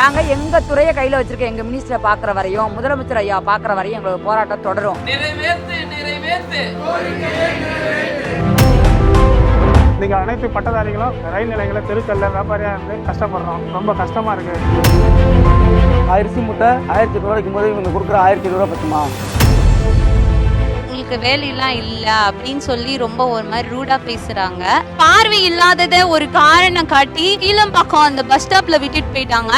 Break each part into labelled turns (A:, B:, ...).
A: நாங்க எங்க துறையை கையில வச்சிருக்க எங்க மினிஸ்டரை பாக்குற வரையும் முதலமைச்சர் ஐயா பாக்குற வரையும் எங்களுக்கு போராட்டம் தொடரும்.
B: இன்னைக்கு அனைத்து பட்டதாரிகளும் ரயில் நிலையங்கள தெருக்கல்ல வியாபாரியா இருந்து கஷ்டப்படுறோம். ரொம்ப கஷ்டமா இருக்கு.
C: அரிசி முட்டை ஆயிரத்தி ரூபாய்க்கும் போது இவங்க கொடுக்குற ஆயிரத்தி ரூபா பத்துமா?
D: உங்களுக்கு வேலையெல்லாம் இல்ல அப்படின்னு சொல்லி ரொம்ப ஒரு மாதிரி ரூடா பேசுறாங்க. பார்வை இல்லாதத ஒரு காரணம் காட்டி கீழம்பாக்கம் அந்த பஸ் ஸ்டாப்ல விட்டுட்டு போயிட்டாங்க.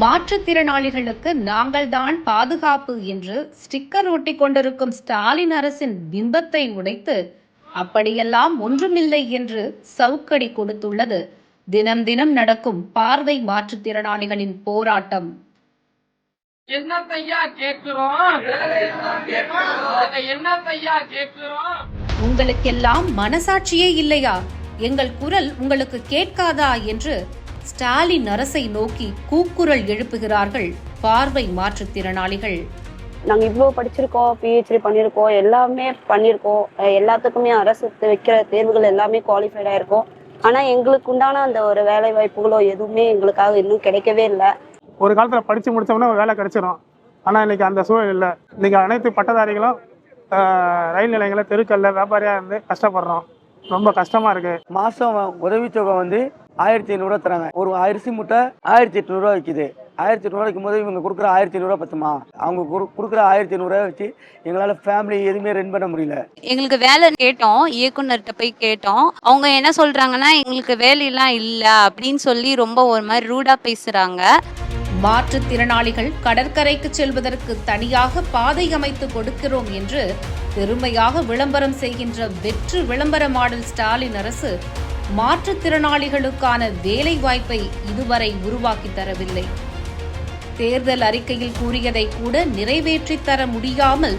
E: மாற்றுத்திறனாளிகளுக்கு நாங்கள்தான் பாதுகாப்பு என்று ஸ்டிக்கர் ஒட்டிக் கொண்டிருக்கும் ஸ்டாலின் அரசின் பிம்பத்தை உடைத்து அப்படியெல்லாம் ஒன்றுமில்லை என்று சவுக்கடி கொடுத்துள்ளது. தினம் தினம் நடக்கும் பார்வை மாற்றுத்திறனாளிகளின் போராட்டம். உங்களுக்கெல்லாம் மனசாட்சியே இல்லையா? எங்கள் குரல் உங்களுக்கு கேட்காதா என்று ஸ்டாலின் அரசை நோக்கி கூக்குரல் எழுப்புகிறார்கள் பார்வை மாற்றுத்திறனாளிகள்
F: நாங்கள் இவ்வளோ படிச்சிருக்கோம் பிஹெச்டி பண்ணியிருக்கோம் எல்லாமே பண்ணியிருக்கோம் எல்லாத்துக்குமே அரசு வைக்கிற தேர்வுகள் எல்லாமே குவாலிஃபைடாக இருக்கும். ஆனால் எங்களுக்கு உண்டான அந்த ஒரு வேலை வாய்ப்புகளோ எதுவுமே எங்களுக்காக இன்னும் கிடைக்கவே இல்லை.
B: ஒரு காலத்துல படிச்சு முடிச்சோம்னா ஒரு வேலை கிடைச்சிரும். ஆனா இன்னைக்கு அந்த சூழல் இல்லை. இன்னைக்கு அனைத்து பட்டதாரிகளும் ரயில் நிலையங்கள தெருக்கல்ல வியாபாரியா இருந்து கஷ்டப்படுறோம். ரொம்ப கஷ்டமா இருக்கு.
C: மாதம் உதவித்தொகை வந்து ஆயிரத்தி ஐநூறுரூவா தராங்க. ஒரு அரிசி முட்டை ஆயிரத்தி எட்நூறுரூவா விற்கிது ஆயிரத்தி எட்நூறுவா விற்கும் போது இவங்க கொடுக்குற ஆயிரத்தி ஐநூறுரூவா பத்துமா? அவங்க கொடு- கொடுக்குற ஆயிரத்தி ஐநூறுரூவா வச்சு எங்களால் ஃபேமிலி எதுவுமே ரன் பண்ண முடியல.
D: எங்களுக்கு வேலை கேட்டோம் இயக்குனர்கிட்ட போய் கேட்டோம். அவங்க என்ன சொல்றாங்கன்னா எங்களுக்கு வேலையெல்லாம் இல்ல அப்படின்னு சொல்லி ரொம்ப ஒரு மாதிரி ரூடா பேசுறாங்க.
E: மாற்றுத்திறனாளிகள் கடற்கரைக்கு செல்வதற்கு தனியாக பாதை அமைத்து கொடுக்கிறோம் என்று பெருமையாக விளம்பரம் செய்கின்ற வெற்று விளம்பர மாடல் ஸ்டாலின் அரசு மாற்றுத்திறனாளிகளுக்கான வேலை வாய்ப்பை இதுவரை உருவாக்கி தரவில்லை. தேர்தல் அறிக்கையில் கூறியதை கூட நிறைவேற்றி தர முடியாமல்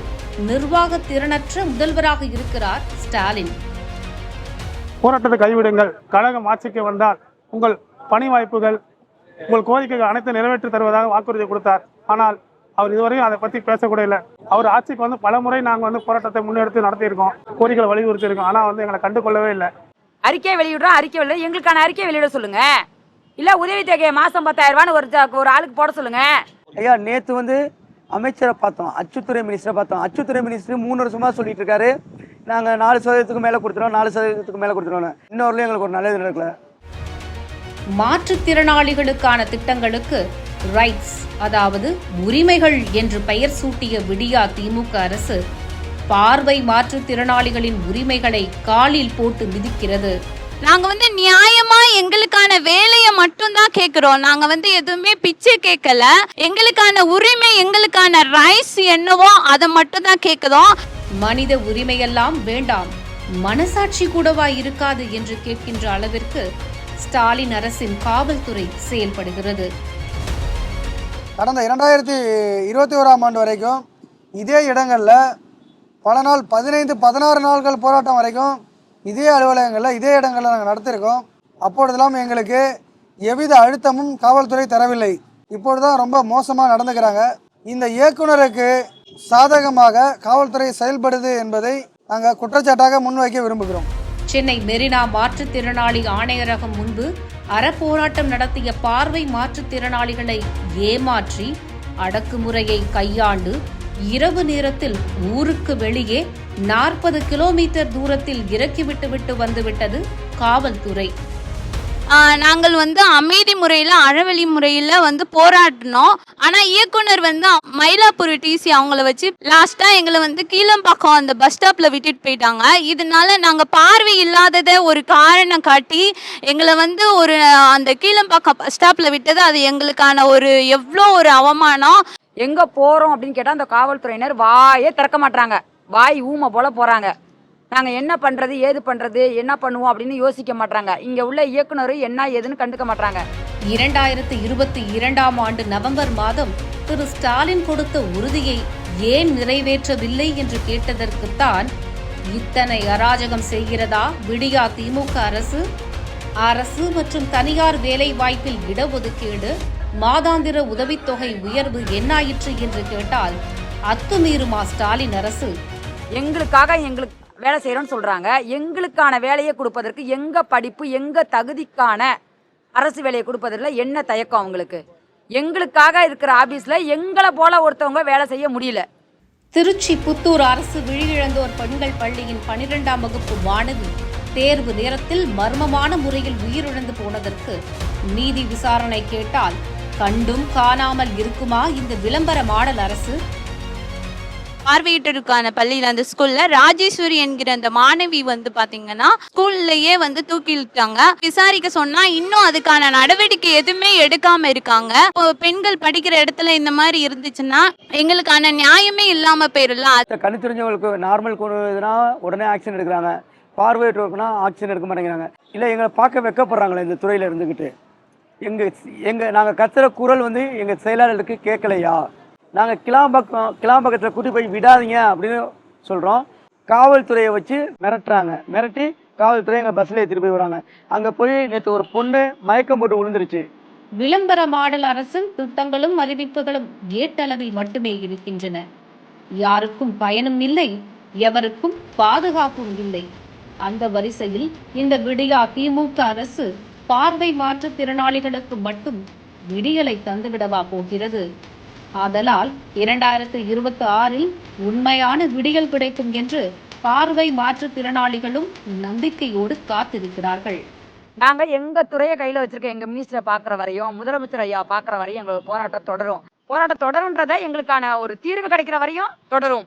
E: நிர்வாக திறனற்ற முதல்வராக இருக்கிறார் ஸ்டாலின்.
B: போராட்டத்தை கைவிடுங்கள். கழகம் ஆட்சிக்கு வந்தால் உங்கள் பணி வாய்ப்புகள் உங்கள் கோரிக்கைகள் அனைத்தும் நிறைவேற்றி தருவதாக வாக்குறுதி கொடுத்தார். ஆனால் அவர் இதுவரையும் அதை பத்தி பேசக்கூட இல்லை. அவர் ஆட்சிக்கு வந்து பல முறை நாங்கள் வந்து போராட்டத்தை முன்னெடுத்து நடத்தியிருக்கோம். கோரிக்கைகளை வலியுறுத்தி இருக்கோம் ஆனால் வந்து எங்களை கண்டுகொள்ளவே இல்லை.
A: அறிக்கை வெளியிடுறோம். அறிக்கை வெளியிட எங்களுக்கான அறிக்கை வெளியிட சொல்லுங்க. இல்ல உதவித்தொகை மாசம் பத்தாயிரம் ரூபான்னு ஒரு ஒரு ஆளுக்கு போட சொல்லுங்க.
C: ஐயா நேற்று வந்து அமைச்சரை பார்த்தோம் அச்சுத்துறை மினிஸ்டரை பார்த்தோம். அச்சுத்துறை மினிஸ்டர் மூணு வருஷமா சொல்லிட்டு இருக்காரு. நாங்கள் நாலு சதவீதத்துக்கு மேலே கொடுத்துருவோம் நாலு சதவீதத்துக்கு மேலே கொடுத்துருவோம் இன்னொருலையும் எங்களுக்கு ஒரு நல்லது நடக்கல.
E: மாற்றுத்திறனாளிகளுக்கான திட்டங்களுக்கு ரைட்ஸ் அதாவது உரிமைகள் என்று பெயர் சூட்டிய விடியா திமுக அரசு பார்வை மாற்றுத்திறனாளிகளின் உரிமைகளை காலில் போட்டு மிதிக்கிறது.
D: நாங்க வந்து நியாயமா எங்களுக்கான வேலையை மட்டும் தான் கேக்குறோம். நாங்க வந்து எதுவுமே பிச்சை கேட்கல எங்களுக்கான உரிமை எங்களுக்கான ரைட்ஸ் என்னவோ அதை மட்டும் தான் கேக்குறோம்.
E: மனித உரிமையெல்லாம் வேண்டாம். மனசாட்சி கூடவா இருக்காது என்று கேட்கின்ற அளவிற்கு ஸ்டாலின் அரசின் காவல்துறை செயல்படுகிறது.
G: கடந்த இரண்டாயிரத்தி இருபத்தி ஓராம் ஆண்டு வரைக்கும் இதே இடங்களில் பல நாள் பதினைந்து பதினாறு நாட்கள் போராட்டம் வரைக்கும் இதே அலுவலகங்களில் இதே இடங்களில் நாங்கள் நடத்தியிருக்கோம் அப்பொழுதெல்லாம் எங்களுக்கு எவ்வித அழுத்தமும் காவல்துறை தரவில்லை. இப்பொழுதுதான் ரொம்ப மோசமாக நடந்துக்கிறாங்க. இந்த இயக்குனருக்கு சாதகமாக காவல்துறை செயல்படுது என்பதை நாங்கள் குற்றச்சாட்டாக முன்வைக்க விரும்புகிறோம்.
E: சென்னை மெரினா மாற்றுத்திறனாளி ஆணையரகம் முன்பு அறப்போராட்டம் நடத்திய பார்வை மாற்றுத்திறனாளிகளை ஏமாற்றி அடக்குமுறையை கையாண்டு இரவு நேரத்தில் ஊருக்கு வெளியே நாற்பது கிலோமீட்டர் தூரத்தில் இறக்கிவிட்டு விட்டு வந்துவிட்டது காவல்துறை.
D: நாங்கள் வந்து அமைதி முறையில் அறவழி முறையில் வந்து போராடினோம். ஆனால் இயக்குனர் வந்து மயிலாப்பூர் டிசி அவங்கள வச்சு லாஸ்ட்டாக எங்களை வந்து கீழம்பாக்கம் அந்த பஸ் ஸ்டாப்பில் விட்டுட்டு போயிட்டாங்க. இதனால நாங்கள் பார்வை இல்லாததை ஒரு காரணம் காட்டி எங்களை வந்து ஒரு அந்த கீழம்பாக்கம் பஸ் ஸ்டாப்பில் விட்டது. அது எங்களுக்கான ஒரு எவ்வளோ ஒரு அவமானம்.
A: எங்க போறோம் அப்படின்னு கேட்டா அந்த காவல்துறையினர் வாயே திறக்க மாட்டாங்க வாய் ஊமை போல போறாங்க. நாங்க என்ன பண்றது ஏது பண்றது என்ன பண்ணுவோம் அப்படின்னு யோசிக்க மாட்டாங்க இங்க உள்ள இயக்குனர் என்ன ஏதுன்னு கண்டுக்க மாட்டாங்க
E: இரண்டாயிரத்து இருபத்தி இரண்டாம் ஆண்டு நவம்பர் மாதம் திரு ஸ்டாலின் கொடுத்த உறுதியை ஏன் நிறைவேற்றவில்லை என்று கேட்டதற்குத்தான் இத்தனை அராஜகம் செய்கிறதா? விடியா திமுக அரசு? அரசு மற்றும் தனியார் வேலை வாய்ப்பில் இடஒதுக்கீடு? மாதாந்திர உதவித்தொகை உயர்வு என்னாயிற்று என்று கேட்டால் அத்துமீறுமா ஸ்டாலின் அரசு?
A: எங்களுக்காக எங்களுக்கு வேலை செய்கிறோன்னு சொல்கிறாங்க எங்களுக்கான வேலையை கொடுப்பதற்கு எங்க படிப்பு எங்க தகுதிக்கான அரசு வேலையை கொடுப்பதில் என்ன தயக்கம் அவங்களுக்கு? எங்களுக்காக இருக்கிற ஆபீஸ்ல எங்களை போல ஒருத்தவங்க வேலை செய்ய முடியல.
E: திருச்சி புத்தூர் அரசு விழியிழந்தோர் பெண்கள் பள்ளியின் பனிரெண்டாம் வகுப்பு மாணவி தேர்வு நேரத்தில் மர்மமான முறையில் உயிரிழந்து போனதற்கு நீதி விசாரணை கேட்டால் கண்டும் காணாமல் இருக்குமா இந்த விளம்பர மாடல் அரசு?
D: பார்வையிட்டருக்கான பள்ளியில அந்த ஸ்கூல்ல ராஜேஸ்வரி என்கிற அந்த மாணவி வந்து பாத்தீங்கன்னா ஸ்கூல்லயே வந்து தூக்கிட்டாங்க விசாரிக்க சொன்னா இன்னும் அதுக்கான நடவடிக்கை எதுவுமே எடுக்காம இருக்காங்க. பெண்கள் படிக்கிற இடத்துல இந்த மாதிரி இருந்துச்சுன்னா எங்களுக்கான நியாயமே இல்லாம போயிடல
C: கண்ணு தெரிஞ்சவங்களுக்கு நார்மல் கொண்டுனா உடனே ஆக்ஷன் எடுக்கிறாங்க. பார்வையற்றோருக்குனா ஆக்ஷன் எடுக்க மாட்டேங்கிறாங்க. இல்லை எங்களை பார்க்க வெக்கப்படுறாங்களே இந்த துறையில் இருந்துக்கிட்டு எங்கள் எங்கள் நாங்கள் கத்துற குரல் வந்து எங்கள் செயலாளருக்கு கேட்கலையா? நாங்கள் கிளாம்பக்கம் கிளாம்பக்கத்தில் கூட்டி போய் விடாதீங்க அப்படின்னு சொல்கிறோம் காவல்துறையை வச்சு மிரட்டுறாங்க. மிரட்டி காவல்துறை எங்கள் பஸ்ஸில் ஏற்றிட்டு போய் வராங்க அங்கே போய் நேற்று ஒரு பொண்ணு மயக்கம் போட்டு விழுந்துருச்சு.
E: விளம்பர மாடல் அரசின் திட்டங்களும் அறிவிப்புகளும் ஏட்டளவில் மட்டுமே இருக்கின்றன. யாருக்கும் பயனும் இல்லை எவருக்கும் பாதுகாப்பும் இல்லை. அந்த வரிசையில் இந்த விடியா திமுக அரசு பார்வை மாற்றுத்திறனாளிகளுக்கு மட்டும் விடியலை தந்துவிடவா போகிறது? ஆதலால் இரண்டாயிரத்து இருபத்தி ஆறில் உண்மையான விடியல் கிடைக்கும் என்று பார்வை மாற்றுத்திறனாளிகளும் நம்பிக்கையோடு காத்திருக்கிறார்கள்.
A: நாங்க எங்க துறையை கையில வச்சிருக்க எங்க மினிஸ்டரை பாக்குற வரையும் முதலமைச்சர் ஐயா பாக்குற வரையும் எங்களுக்கு போராட்டம் தொடரும். போராட்டம் தொடரும்ன்றத எங்களுக்கான ஒரு தீர்வு கிடைக்கிற வரையும் தொடரும்.